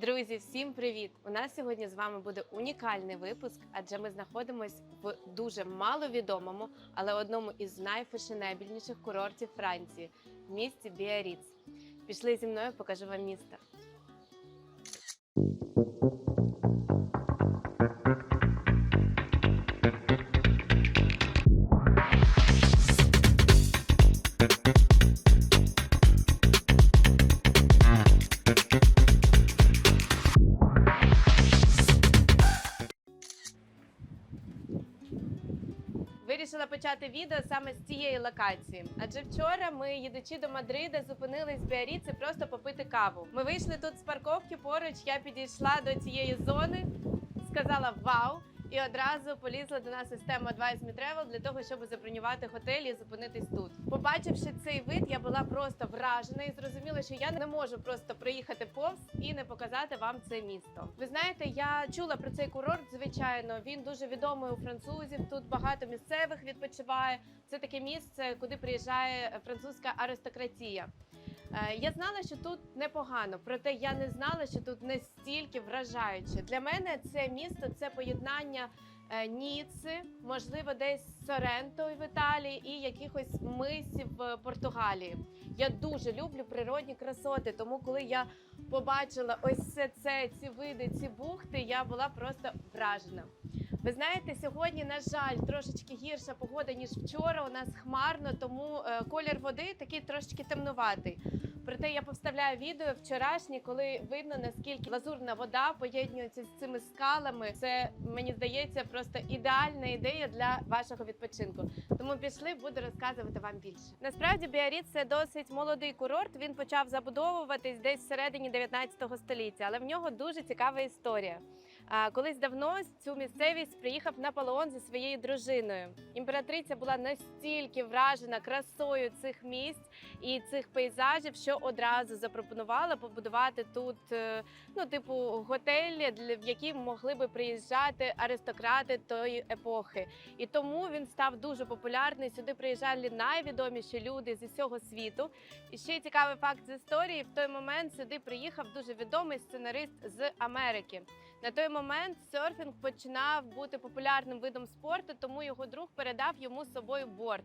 Друзі, всім привіт! У нас сьогодні з вами буде унікальний випуск, адже ми знаходимося в дуже маловідомому, але одному із найфешенебільніших курортів Франції в місті Біаріц. Пішли зі мною, покажу вам місто. Вирішила почати відео саме з цієї локації. Адже вчора ми, їдучи до Мадрида, зупинились в Біаріці просто попити каву. Ми вийшли тут з парковки поруч. Я підійшла до цієї зони, сказала вау. І одразу полізла до нас система Advice Me Travel для того, щоб забронювати готель і зупинитись тут. Побачивши цей вид, я була просто вражена і зрозуміла, що я не можу просто проїхати повз і не показати вам це місто. Ви знаєте, я чула про цей курорт. Звичайно, він дуже відомий у французів. Тут багато місцевих відпочиває. Це таке місце, куди приїжджає французька аристократія. Е, Я знала, що тут непогано, проте я не знала, що тут настільки вражаюче. Для мене це місто це поєднання е, Ніци, можливо, десь Соренто в Італії і якихось мисів в Португалії. Я дуже люблю природні красоти, тому коли я побачила ось все це, ці види, ці бухти, я була просто вражена. Ви знаєте, сьогодні, на жаль, трошечки гірша погода ніж вчора. У нас хмарно, тому е, колір води такий трошечки темнуватий. Проте я повставляю відео вчорашнє, коли видно наскільки лазурна вода поєднується з цими скалами. Це мені здається просто ідеальна ідея для вашого відпочинку. Тому пішли, буду розказувати вам більше. Насправді Біаріц це досить молодий курорт. Він почав забудовуватись десь всередині 19 століття, але в нього дуже цікава історія. А, Колись давно цю місцевість приїхав Наполеон зі своєю дружиною. Імператриця була настільки вражена красою цих місць і цих пейзажів, що одразу запропонувала побудувати тут, е, ну, типу, готелі, для- в які могли би приїжджати аристократи тої епохи. І тому він став дуже популярний. Сюди приїжджали найвідоміші люди зі всього світу. І ще цікавий факт з історії: в той момент сюди приїхав дуже відомий сценарист з Америки. На той момент серфінг починав бути популярним видом спорту, тому його друг передав йому з собою борт.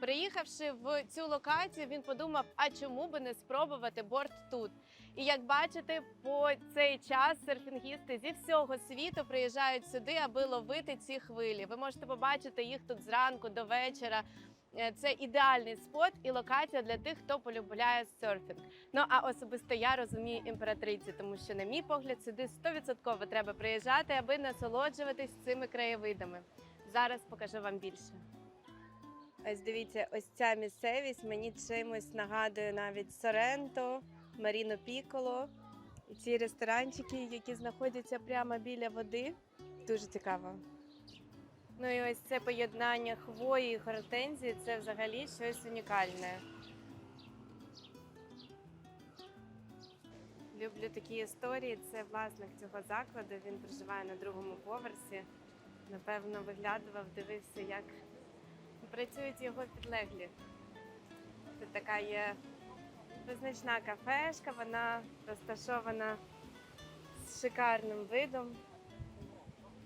Приїхавши в цю локацію, він подумав: а чому би не спробувати борт тут? І як бачите, по цей час серфінгісти зі всього світу приїжджають сюди, аби ловити ці хвилі. Ви можете побачити їх тут зранку до вечора. Е, Це ідеальний спот і локація для тих, хто полюбляє серфінг. Ну а особисто я розумію імператрицю, тому що, на мій погляд, сюди 100% треба приїжджати, аби насолоджуватись цими краєвидами. Зараз покажу вам більше. Ось дивіться, ось ця місцевість мені чимось нагадує навіть Соренто, Маріно Піколо. І ці ресторанчики, які знаходяться прямо біля води. Дуже цікаво. Ну і ось це поєднання хвої і гортензії це взагалі щось унікальне. Люблю такі історії. Це власник цього закладу. Він проживає на другому поверсі. Напевно, виглядував, дивився, як працюють його підлеглі. Тут така є визначна кафешка, вона розташована з шикарним видом.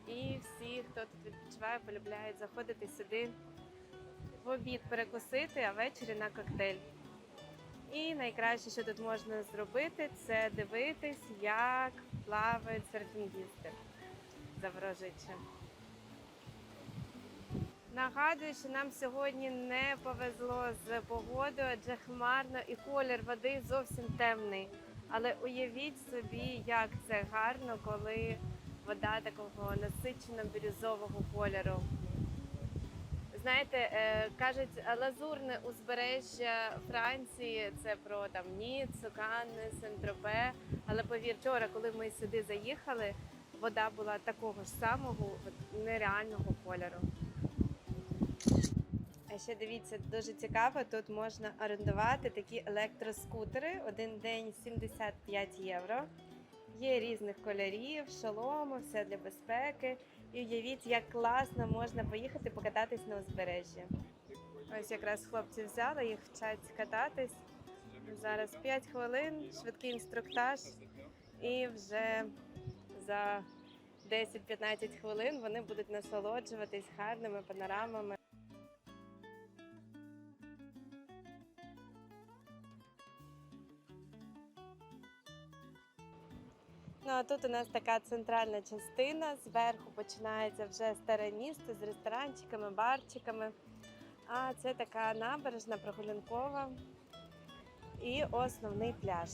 І всі, хто тут відпочиває, полюбляють заходити сюди в обід перекусити, а ввечері на коктейль. І найкраще, що тут можна зробити, це дивитись, як плавають серфінгісти заворожичі. Нагадую, що нам сьогодні не повезло з погодою, адже хмарно і колір води зовсім темний. Але уявіть собі, як це гарно, коли вода такого насичено бірюзового кольору. Знаєте, е, кажуть, лазурне узбережжя Франції це про там Ніццу, Канни, Сен-Тропе. Але повір, вчора, коли ми сюди заїхали, вода була такого ж самого нереального кольору. А ще дивіться, дуже цікаво, тут можна орендувати такі електроскутери. Один день 75 євро. Є різних кольорів, шоломи, все для безпеки. І уявіть, як класно можна поїхати покататись на узбережжі. Ось якраз хлопці взяли, їх вчать кататись. Зараз 5 хвилин, швидкий інструктаж. І вже за 10-15 хвилин вони будуть насолоджуватись гарними панорамами. Ну а тут у нас така центральна частина. Зверху починається вже старе місто з ресторанчиками, барчиками. А це така набережна прогулянкова і основний пляж.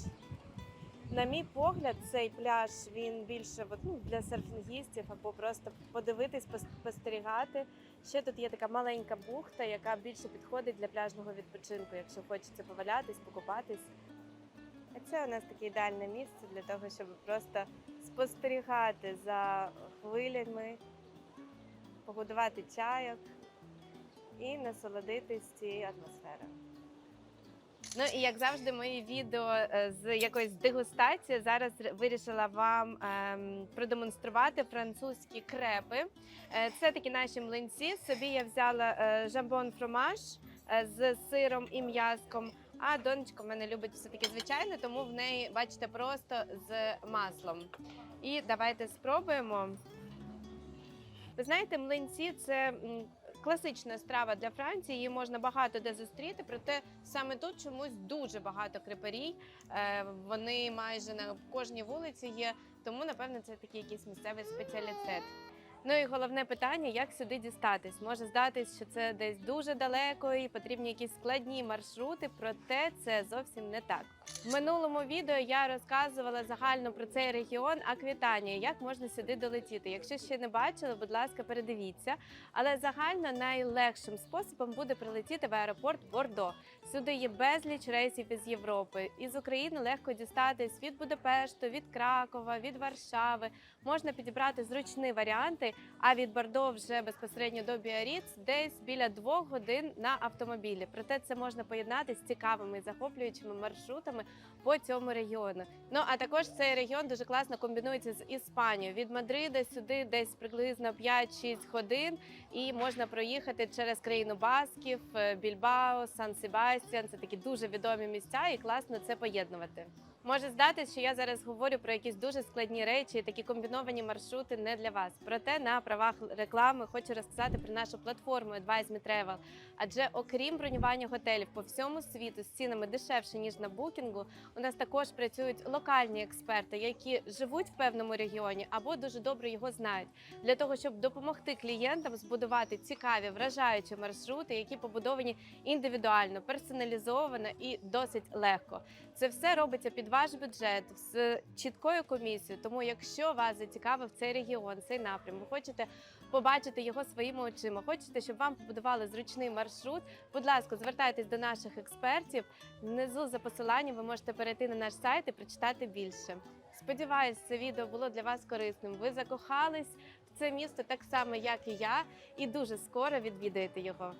На мій погляд, цей пляж він більше ну, для серфінгістів або просто подивитись, спостерігати. Ще тут є така маленька бухта, яка більше підходить для пляжного відпочинку, якщо хочеться повалятись, покупатись. А це у нас таке ідеальне місце для того, щоб просто спостерігати за хвилями, погодувати чайок і насолодитись цією атмосферою. Ну і як завжди, мої відео е, з якоїсь дегустації зараз вирішила вам ем, продемонструвати французькі крепи. Е, це такі наші млинці. Собі я взяла е, жамбон фромаж з сиром і м'язком. А донечка в мене любить все таки звичайне, тому в неї, бачите, просто з маслом. І давайте спробуємо. Ви знаєте, млинці це класична страва для Франції. Її можна багато де зустріти. Проте саме тут чомусь дуже багато криперій. Е, Вони майже на кожній вулиці є. Тому напевно це такий якийсь місцевий спеціалітет. Ну і головне питання: як сюди дістатись? Може здатись, що це десь дуже далеко і потрібні якісь складні маршрути, проте це зовсім не так. В минулому відео я розказувала загально про цей регіон Аквітанія, як можна сюди долетіти. Якщо ще не бачили, будь ласка, передивіться. Але загально найлегшим способом буде прилетіти в аеропорт Бордо. Сюди є безліч рейсів із Європи. Із України легко дістатись від Будапешту, від Кракова, від Варшави. Можна підібрати зручні варіанти. А від Бордо вже безпосередньо до Біаріц десь біля двох годин на автомобілі. Проте це можна поєднати з цікавими і захоплюючими маршрутами по цьому регіону. Ну а також цей регіон дуже класно комбінується з Іспанією. Від Мадрида сюди десь приблизно 5-6 годин, і можна проїхати через країну Басків, е, Більбао, Сан Себастьян. Це такі дуже відомі місця, і класно це поєднувати. Може здатись, що я зараз говорю про якісь дуже складні речі, такі комбіновані маршрути не для вас. Проте на правах реклами хочу розказати про нашу платформу Advise Me Travel. Адже окрім бронювання готелів по всьому світу з цінами дешевше ніж на букінгу, у нас також працюють локальні експерти, які живуть в певному регіоні або дуже добре його знають, для того, щоб допомогти клієнтам збудувати цікаві вражаючі маршрути, які побудовані індивідуально, персоналізовано і досить легко. Це все робиться під ваш бюджет з чіткою комісією. Тому, якщо вас зацікавив цей регіон, цей напрям, ви хочете побачити його своїми очима, хочете, щоб вам побудували зручний маршрут. Будь ласка, звертайтесь до наших експертів. Внизу за посиланням ви можете перейти на наш сайт і прочитати більше. Сподіваюсь, це відео було для вас корисним. Ви закохались в це місто так само, як і я, і дуже скоро відвідаєте його.